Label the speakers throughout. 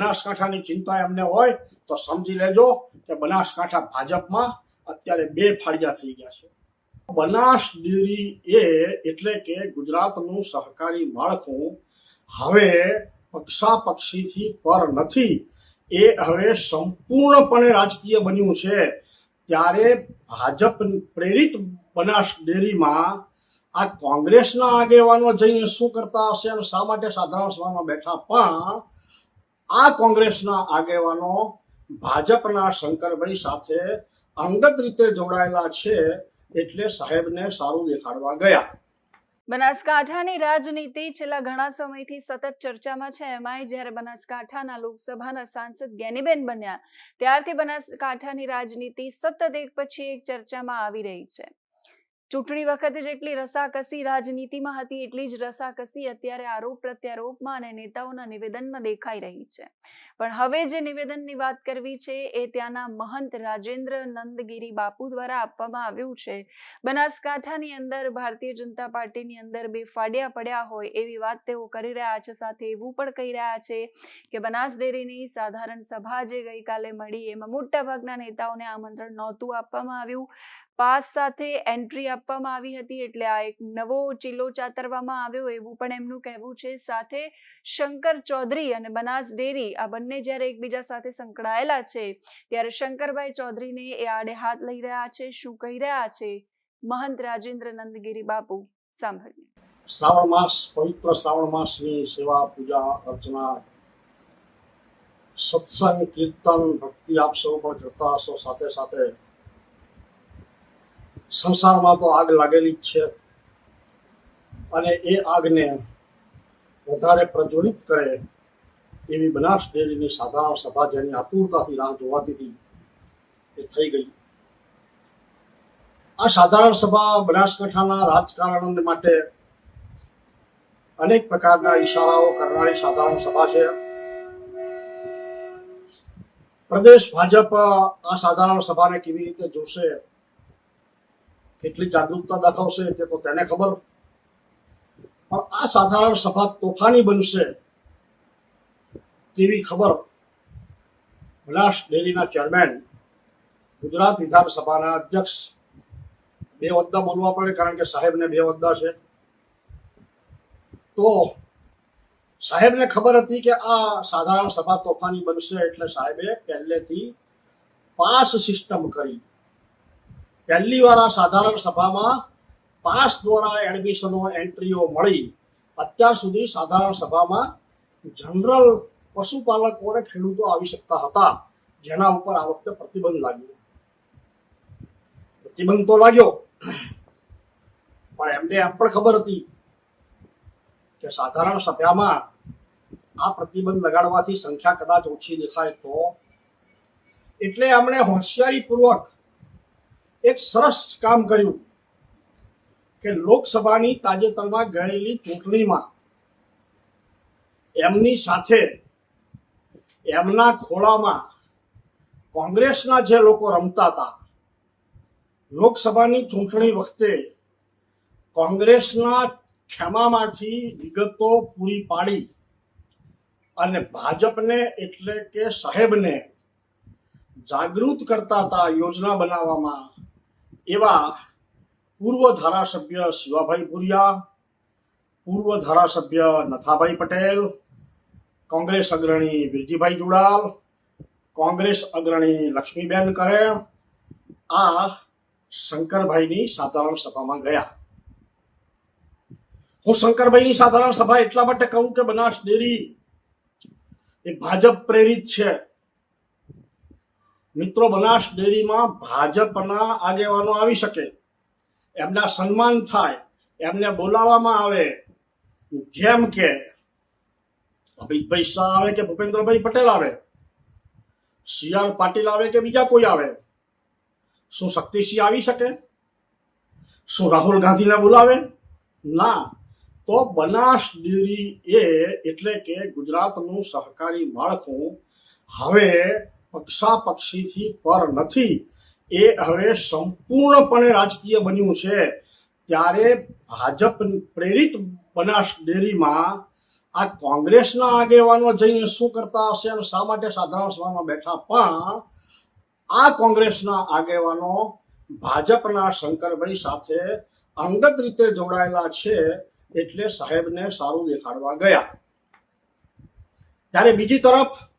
Speaker 1: બનાસકાંઠાની ચિંતા એમને હોય તો સમજી લેજો કે બનાસકાંઠા ભાજપમાં અત્યારે બે ફાળિયા થઈ ગયા છે. બનાસ ડેરી એ એટલે કે ગુજરાતનું સહકારી માળખું હવે પક્ષાપક્ષીથી પર નથી. એ હવે સંપૂર્ણપણે રાજકીય બન્યું છે. ત્યારે ભાજપ પ્રેરિત બનાસ ડેરીમાં આ કોંગ્રેસના આગેવાનો જઈને શું કરતા હશે અને શા માટે સાધારણ સભામાં બેઠા પણ આ કોંગ્રેસના આગેવાનો ભાજપના શંકરભાઈ સાથે અંગત રીતે જોડાયેલા છે એટલે સાહેબને સારું દેખાડવા ગયા.
Speaker 2: બનાસકાંઠાની રાજનીતિ છેલ્લા ઘણા સમયથી સતત ચર્ચામાં છે. એમાંય જ્યારે બનાસકાંઠાના લોકસભાના સાંસદ ગેનીબેન બન્યા, ત્યારથી બનાસકાંઠાની રાજનીતિ સતત એક પછી એક ચર્ચામાં આવી રહી છે. ચૂંટણી વખતે જેટલી રસાકસી રાજનીતિમાં હતી, એટલી જ રસાકસી અત્યારે આરોપ પ્રત્યારોપમાં અને નેતાઓના નિવેદનમાં દેખાઈ રહી છે. પણ હવે જે નિવેદનની વાત કરવી છે, એ ત્યાંના મહંત રાજેન્દ્ર નંદગીરી બાપુ દ્વારા આપવામાં આવ્યું છે. બનાસકાંઠાની અંદર, ભારતીય જનતા પાર્ટીની અંદર બે ફાડ્યા પડ્યા હોય એવી વાત તેઓ કરી રહ્યા છે, સાથે એવું પણ કહી રહ્યા છે કે બનાસ ડેરીની સાધારણ સભા જે ગઈકાલે મળી, એમાં મોટા ભાગના નેતાઓને આમંત્રણ નહોતું આપવામાં આવ્યું. પાસ સાથે એન્ટ્રી આપવામાં આવી હતી એટલે આ એક નવો ચીલો ચાતરવામાં આવ્યો એવું પણ એમનું કહેવું છે. સાથે શંકર ચૌધરી અને બનાસ ડેરી આ બંને જ્યારે એકબીજા સાથે સંકળાયેલા છે ત્યારે શંકરભાઈ ચૌધરીને એ આડે હાથ લઈ રહ્યા છે. શું કહી રહ્યા છે? મહંત રાજેન્દ્ર નંદગીરી બાપુ, સાંભળીએ.
Speaker 1: શ્રાવણ માસ, પવિત્ર શ્રાવણ માસની સેવા, પૂજા, અર્ચના, સત્સંગ, કીર્તન, ભક્તિ આપ સૌ પણ કરતા હશો સાથે સાથે. સંસારમાં તો આગ લાગેલી જ છે. અને એ આગને વધારે પ્રજ્વલિત કરે એવી બનાસ ડેરીની સાધારણ સભા જેની આતુરતાથી રાહ જોવાતી હતી, એ થઈ ગઈ. આ સાધારણ સભા બનાસકાંઠાના રાજકારણ માટે અનેક પ્રકારના ઈશારાઓ કરનારી સાધારણ સભા છે. પ્રદેશ ભાજપ આ સાધારણ સભાને કેવી રીતે જોશે? કેટલી જાગૃતતા દાખવશે તે તો તેને ખબર. પણ આ સાધારણ સભા તોફાની બનશે તેવી ખબર બનાસ ડેરીના ચેરમેન ગુજરાત વિધાનસભાના અધ્યક્ષ બે હોદ્દા બોલવા પડે કારણ કે સાહેબને બે હોદ્દા છે. તો સાહેબને ખબર હતી કે આ સાધારણ સભા તોફાની બનશે એટલે સાહેબે પહેલેથી પાસ સિસ્ટમ કરી. પહેલી વાર આ સાધારણ સભામાં પાસ દ્વારા એડમિશનો એન્ટ્રીઓ મળી. અત્યાર સુધી સાધારણ સભામાં જનરલ પશુપાલકો અને ખેડૂતો આવી શકતા હતા. જેના ઉપર આ વખતે પ્રતિબંધ લાગ્યો. પ્રતિબંધ તો લાગ્યો. પણ એમને એમ પણ ખબર હતી કે સાધારણ સભામાં આ પ્રતિબંધ લગાડવાથી સંખ્યા કદાચ ઓછી દેખાય તો. એટલે એમણે હોશિયારીપૂર્વક એક સરસ કામ કર્યું કે લોકસભાની તાજેતરમાં ગયેલી ચૂંટણીમાં એમની સાથે એમના ખોળામાં કોંગ્રેસના જે લોકો રમતા હતા, લોકસભાની ચૂંટણી વખતે કોંગ્રેસના ક્ષમામાંથી વિગતો પૂરી પાડી અને ભાજપને એટલે કે સાહેબને જાગૃત કરતા હતા યોજના બનાવવામાં એવા પૂર્વ ધારાસભ્ય શિવાભાઈ ભુરિયા, પૂર્વ ધારાસભ્ય નથાભાઈ પટેલ, કોંગ્રેસ અગ્રણી વિરજીભાઈ જુડાલ કોંગ્રેસ અગ્રણી લક્ષ્મીબેન કરે આ શંકરભાઈની સાધારણ સભામાં ગયા. હું શંકરભાઈની સાધારણ સભા એટલા માટે કહું કે બનાસ ડેરી એ ભાજપ પ્રેરિત છે. મિત્રો બનાસ ડેરીમાં ભાજપના આગેવાનો આવી શકે. એમના સન્માન થાય, એમને બોલાવવામાં આવે. જેમ કે અમિતભાઈ શાહ આવે કે ભૂપેન્દ્રભાઈ પટેલ આવે. સી આર પાટીલ આવે કે બીજા કોઈ આવે. શું શક્તિસિંહ આવી શકે? શું રાહુલ ગાંધીને બોલાવે? ના. તો બનાસ ડેરી એ એટલે કે ગુજરાતનું સહકારી માળખું હવે પક્ષાપક્ષીથી પર નથી. એ હવે સંપૂર્ણપણે રાજકીય બન્યું છે. ત્યારે ભાજપ પ્રેરિત બનાસ ડેરીમાં આ કોંગ્રેસના આગેવાનો જઈને શું કરતા હશે અને શા માટે સાધારણ સભામાં બેઠા? પણ આ કોંગ્રેસના આગેવાનો ભાજપના શંકરભાઈ સાથે અંગત રીતે જોડાયેલા છે એટલે સાહેબને સારું દેખાડવા ગયા. ત્યારે બીજી તરફ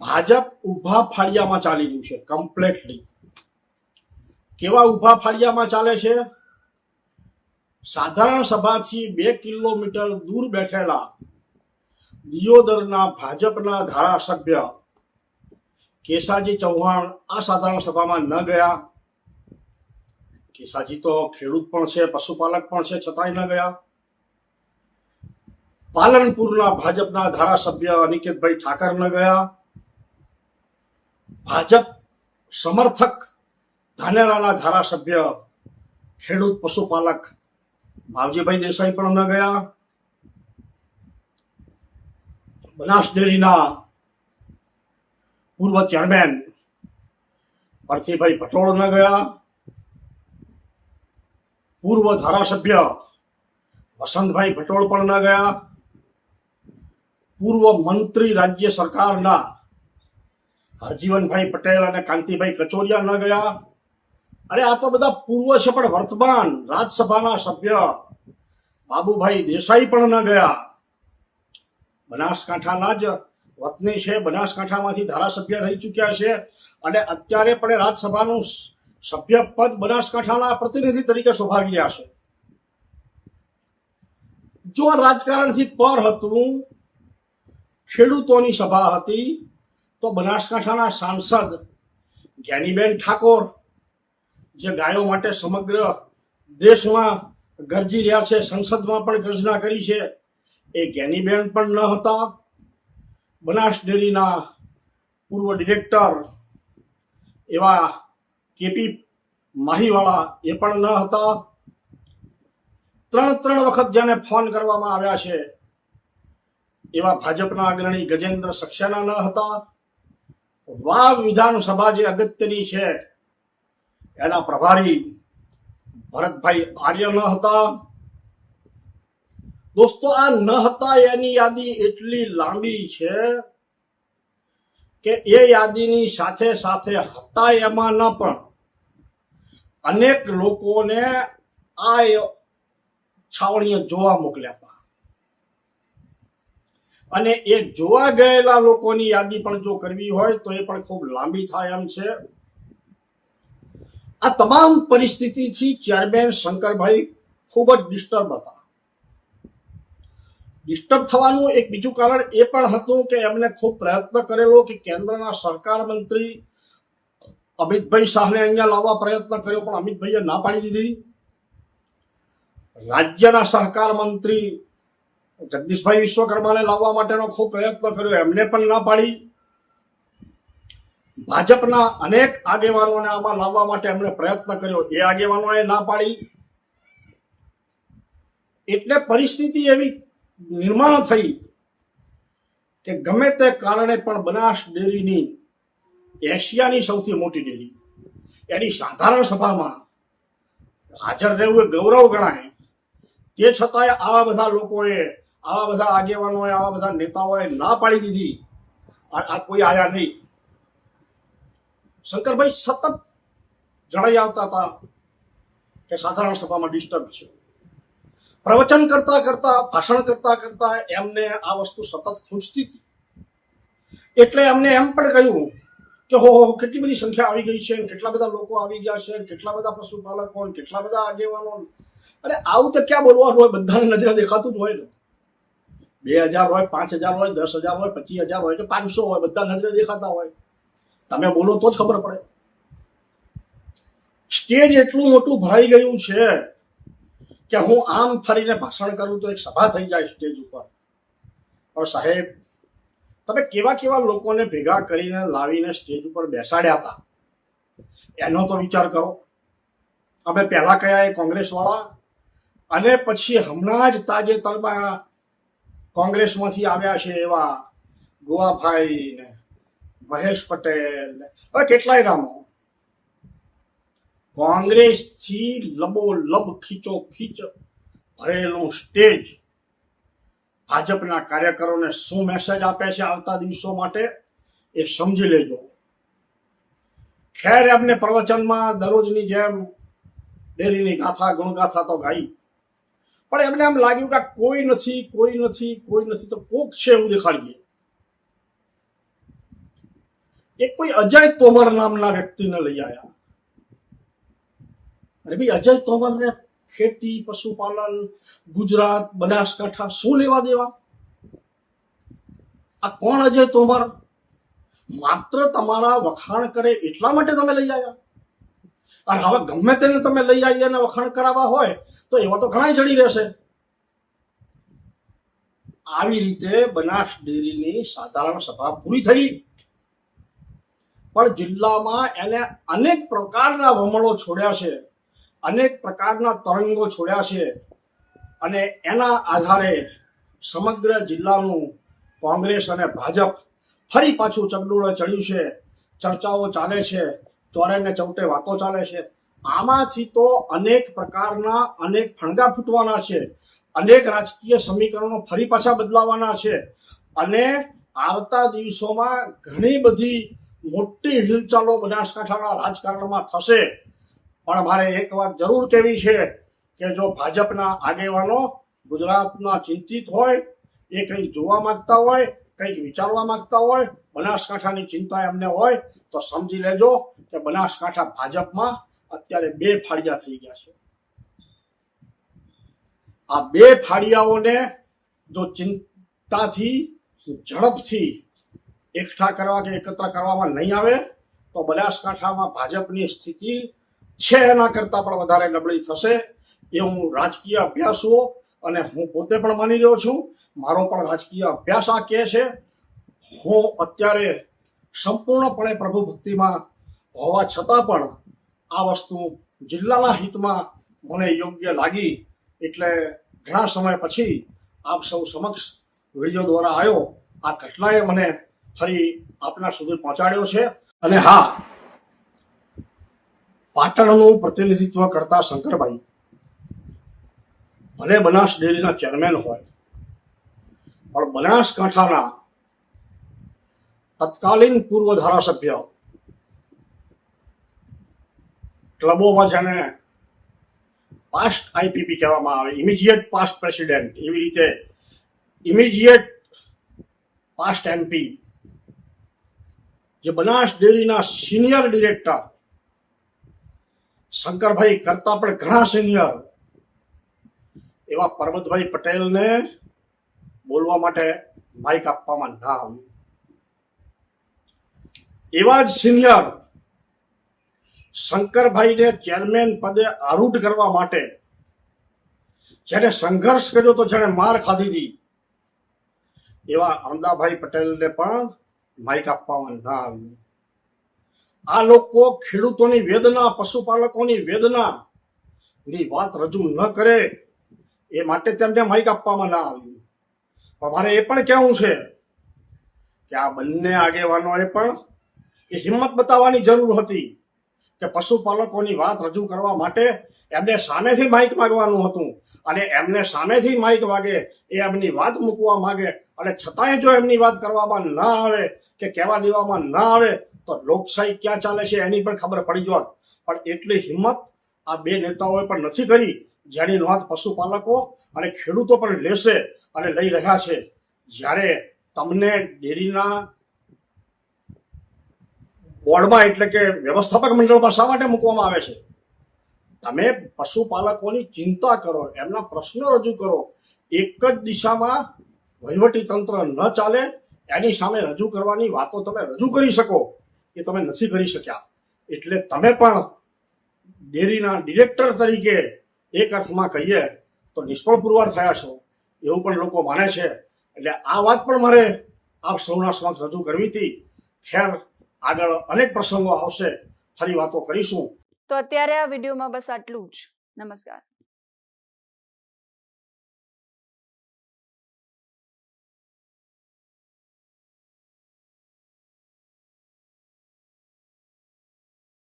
Speaker 1: ભાજપ ઊભા ફાળિયામાં ચાલી રહ્યું છે કમ્પ્લેટલી કેવા ઊભા ફાળિયામાં ચાલે છે? સાધારણ સભાથી બે કિલોમીટર દૂર બેઠેલા દિયોદરના ભાજપના ધારાસભ્ય કેસાજી ચૌહાણ આ સાધારણ સભામાં ન ગયા. કેસાજી તો ખેડૂત પણ છે, પશુપાલક પણ છે, છતાંય ન ગયા. પાલનપુરના ભાજપના ધારાસભ્ય અનિકેતભાઈ ઠાકર ન ગયા. ભાજપ સમર્થક ધાનેરાના ધારાસભ્ય ખેડૂત પશુપાલક માવજીભાઈ દેસાઈ પણ ન ગયા. બનાસ ડેરીના પૂર્વ ચેરમેન ભરતીભાઈ પટોળ ન ગયા. પૂર્વ ધારાસભ્ય વસંતભાઈ પટોળ પણ ન ગયા. પૂર્વ મંત્રી રાજ્ય સરકારના હરજીવનભાઈ પટેલ અને કાંતિભાઈ કચોરિયા ન ગયા. અરે આ તો બધા પૂર્વ છે, પણ વર્તમાન રાજ્યસભાના સભ્ય બાબુભાઈ દેસાઈ પણ ન ગયા. બનાસકાંઠાના જ વતની છે, બનાસકાંઠામાંથી ધારાસભ્ય રહી ચૂક્યા છે અને અત્યારે પણ રાજ્યસભાનું સભ્ય પદ બનાસકાંઠાના પ્રતિનિધિ તરીકે શોભાવી રહ્યા છે. જો રાજકારણથી પર હતું, ખેડૂતોની સભા હતી તો બનાસકાંઠાના સાંસદ જ્ઞાનીબેન ઠાકોર, જે ગાયો માટે સમગ્ર દેશમાં ગરજી રહ્યા છે, સંસદમાં પણ ગર્જના કરી છે, એ જ્ઞાનીબેન પણ ન હતા. બનાસ ડેરીના પૂર્વ ડિરેક્ટર એવા કેપી માહીવાળા એ પણ ન હતા. ત્રણ ત્રણ વખત જેને ફોન કરવામાં આવ્યા છે, એવા ભાજપના અગ્રણી ગજેન્દ્ર સક્સેના ન હતા. વાવ વિધાનસભા જે અગત્યની છે, એના પ્રભારી ભરતભાઈ આર્ય ન હતા. દોસ્તો, આ ન હતા એની યાદી એટલી લાંબી છે કે એ યાદીની સાથે સાથે હતા એમાં ન પણ. અનેક લોકોને આ છાવણીએ જોવા મોકલ્યા હતા. અને એ જોવા ગયેલા લોકોની યાદી પણ જો કરવી હોય તો એ પણ ખૂબ લાંબી થાય એમ છે. આ તમામ પરિસ્થિતિથી ચેરમેન શંકરભાઈ ખૂબ જ ડિસ્ટર્બ હતા. ડિસ્ટર્બ થવાનું એક બીજું કારણ એ પણ હતું કે એમને ખૂબ પ્રયત્ન કરેલો કે કેન્દ્રના સહકાર મંત્રી અમિતભાઈ શાહને અહીંયા લાવવા પ્રયત્ન કર્યો પણ અમિતભાઈએ ના પાડી દીધી. રાજ્યના સહકાર મંત્રી જગદીશભાઈ વિશ્વકર્માને લાવવા માટેનો ખૂબ પ્રયત્ન કર્યો, એમને પણ ના પાડી. ભાજપના અનેક આગેવાનોને આમાં લાવવા માટે એમણે પ્રયત્ન કર્યો, એ આગેવાનોએ ના પાડી. એટલે પરિસ્થિતિ એવી નિર્માણ થઈ કે ગમે તે કારણે પણ બનાસ ડેરીની એશિયાની સૌથી મોટી ડેરી, એની સાધારણ સભામાં હાજર રહેવું એ ગૌરવ ગણાય. તે છતાંય આવા બધા લોકોએ આવા બધા આગેવાનોએ, આવા બધા નેતાઓએ ના પાડી દીધી. આ કોઈ આયા નહીં. શંકરભાઈ સતત જણાઈ આવતા હતા કે સાધારણ સભામાં ડિસ્ટર્બ છે. પ્રવચન કરતા કરતા, ભાષણ કરતા કરતા એમને આ વસ્તુ સતત ખૂંચતી હતી. એટલે એમને એમ પણ કહ્યું કે હો હો, કેટલી બધી સંખ્યા આવી ગઈ છે, કેટલા બધા લોકો આવી ગયા છે, કેટલા બધા પશુપાલકો, કેટલા બધા આગેવાનો. અરે આવું તો ક્યાં બોલવાનું હોય? બધાને નજરે દેખાતું જ હોય ને. બે હજાર હોય, પાંચ હજાર હોય, દસ હજાર હોય, પચીસ હજાર હોય કે પાંચસો હોય, બધા નજરે દેખાતા હોય. તમે બોલો તો જ ખબર પડે. સ્ટેજ એટલું મોટું ભરાઈ ગયું છે કે હું આમ ફરીને ભાષણ કરું તો એક સભા થઈ જાય સ્ટેજ ઉપર. પણ સાહેબ, તમે કેવા કેવા લોકોને ભેગા કરીને લાવીને સ્ટેજ ઉપર બેસાડ્યા હતા? એનો તો વિચાર કરો. અમે પહેલા કયા એ કોંગ્રેસ વાળા અને પછી હમણાં જ તાજેતરમાં કોંગ્રેસમાંથી આવ્યા છે એવા ગોવાભાઈ ને મહેશ પટેલ. હવે કેટલાય નામો. કોંગ્રેસથી લબો લબ ખીચો ખીચ ભરેલું સ્ટેજ ભાજપના કાર્યકરોને શું મેસેજ આપે છે આવતા દિવસો માટે એ સમજી લેજો. ખેર એમને પ્રવચનમાં દરરોજની જેમ ડેરીની ગાથા, ગુણગાથા તો ગાઈ. પણ એમને એમ લાગ્યું કે કોઈ નથી કોઈ નથી કોઈ નથી, તો કોક છે એવું દેખાડીએ. એક કોઈ અજય તોમર નામના વ્યક્તિને લઈ આવ્યા અરે ભાઈ, અજય તોમરને ખેતી, પશુપાલન, ગુજરાત, બનાસકાંઠા શું લેવા દેવા? આ કોણ અજય તોમર? માત્ર તમારા વખાણ કરે એટલા માટે તમે લઈ આવ્યા અને હવે ગમે તેને તમે લઈ આવીએ અને વખાણ કરાવવા હોય, તો એવા તો ઘણા જડી રહેશે. આવી રીતે બનાસ ડેરીની સાધારણ સભા પૂરી થઈ. પણ જિલ્લામાં એને અનેક પ્રકારના વમળો છોડ્યા છે, અનેક પ્રકારના તરંગો છોડ્યા છે, અને એના આધારે સમગ્ર જિલ્લાનું કોંગ્રેસ અને ભાજપ ફરી પાછું ચગડોળે ચડ્યું છે, ચર્ચાઓ ચાલે છે ચોરે ને ચૌટે વાતો ચાલે છે. આમાંથી તો અનેક પ્રકારના અનેક ફણગા ફૂટવાના છે. અનેક રાજકીય સમીકરણો ફરી પાછા બદલાવાના છે. અને આવતા દિવસોમાં ઘણી બધી મોટી હિલચાલો બનાસકાંઠાના રાજકારણમાં થશે. પણ મારે એક વાત જરૂર કહેવી છે કે જો ભાજપના આગેવાનો ગુજરાતના ચિંતિત હોય, એ કંઈક જોવા માંગતા હોય, કંઈક વિચારવા માંગતા હોય, બનાસકાંઠાની ચિંતા એમને હોય તો સમજી લેજો કે બનાસકાંઠા ભાજપમાં અત્યારે બે ફાળિયા થઈ ગયા છે. આ બે ફાળિયાઓને જો ચિંતાથી, ઝડપથી એકઠા કરવા કે એકત્ર કરવામાં નહીં આવે, તો બનાસકાંઠામાં ભાજપની સ્થિતિ છે એના કરતાં પણ વધારે નબળી થશે. એ હું રાજકીય અભ્યાસો અને હું પોતે પણ માની રહ્યો છું, મારો પણ રાજકીય અભ્યાસ આ કહે છે, હું અત્યારે સંપૂર્ણપણે પ્રભુ ભક્તિમાં હોવા છતાં પણ આ વસ્તુ જિલ્લાના હિતમાં મને યોગ્ય લાગી. એટલે ઘણા સમય પછી આપ સૌ સમક્ષ વીડિયો દ્વારા આવ્યો. આ ઘટનાએ મને ફરી આપના સુધી પહોંચાડ્યો છે. અને હા, પાટણનું પ્રતિનિધિત્વ કરતા શંકરભાઈ, ભલે બનાસ ડેરીના ચેરમેન હોય, પણ બનાસકાંઠાના તત્કાલીન પૂર્વ ધારાસભ્ય ક્લબોમાં જેને પાસ્ટ આઈપીપી કહેવામાં આવે ઇમિજિએટ પાસ્ટ પ્રેસિડેન્ટ એવી રીતે ઇમિજિએટ પાસ્ટ એમપી જે બનાસ ડેરીના સિનિયર ડિરેક્ટર શંકરભાઈ કરતા પણ ઘણા સિનિયર એવા પર્વતભાઈ પટેલને બોલવા માટે માઇક આપવામાં ના આવ્યું. એવા જ સિનિયર શંકરભાઈને ચેરમેન પદે આરૂઢ કરવા માટે, જેને સંઘર્ષ કર્યો તો જેને માર ખાધી હતી, એવા અમદાભાઈ પટેલને પણ માઇક આપવામાં ના આવ્યું. આ લોકો ખેડૂતોની વેદના, પશુપાલકોની વેદના ની વાત રજૂ ન કરે એ માટે તેમને માઇક આપવામાં ના આવ્યું. પણ મારે એ પણ કહેવું છે કે આ બંને આગેવાનોએ પણ એ હિંમત બતાવવાની જરૂર હતી કે પશુપાલકોની વાત રજૂ કરવા માટે એમને સામેથી માઇક માંગવાનું હતું અને એમને સામેથી માઇક વાગે એ એમની વાત મૂકવા માંગે. અને છતાંય જો એમની વાત કરવામાં ના આવે કે કહેવા દેવામાં ના આવે, તો લોકશાહી ક્યાં ચાલે છે એની પણ ખબર પડી જોત. પણ એટલી હિંમત આ બે નેતાઓએ પણ નથી કરી, જેની નોંધ પશુપાલકો અને ખેડૂતો પણ લેશે અને લઈ રહ્યા છે. જ્યારે તમને ડેરીના બોર્ડમાં એટલે કે વ્યવસ્થાપક મંડળમાં શા માટે મૂકવામાં આવે છે? તમે પશુપાલકોની ચિંતા કરો, એમના પ્રશ્નો રજૂ કરો. એક જ દિશામાં વહીવટી તંત્ર ન ચાલે, એની સામે રજૂ કરવાની વાતો તમે રજૂ કરી શકો, એ તમે નથી કરી શક્યા. એટલે તમે પણ ડેરીના ડિરેક્ટર તરીકે એક અર્થમાં કહીએ તો નિષ્ફળ પુરવાર થયા છો, એવું પણ લોકો માને છે. એટલે આ વાત પણ મારે આપ સૌના સમક્ષ રજૂ કરવી હતી. ખેર આગળ અનેક પ્રસંગો આવશે. ફરી વાતો કરીશું.
Speaker 2: તો અત્યારે આ વિડીયોમાં બસ આટલું જ. નમસ્કાર.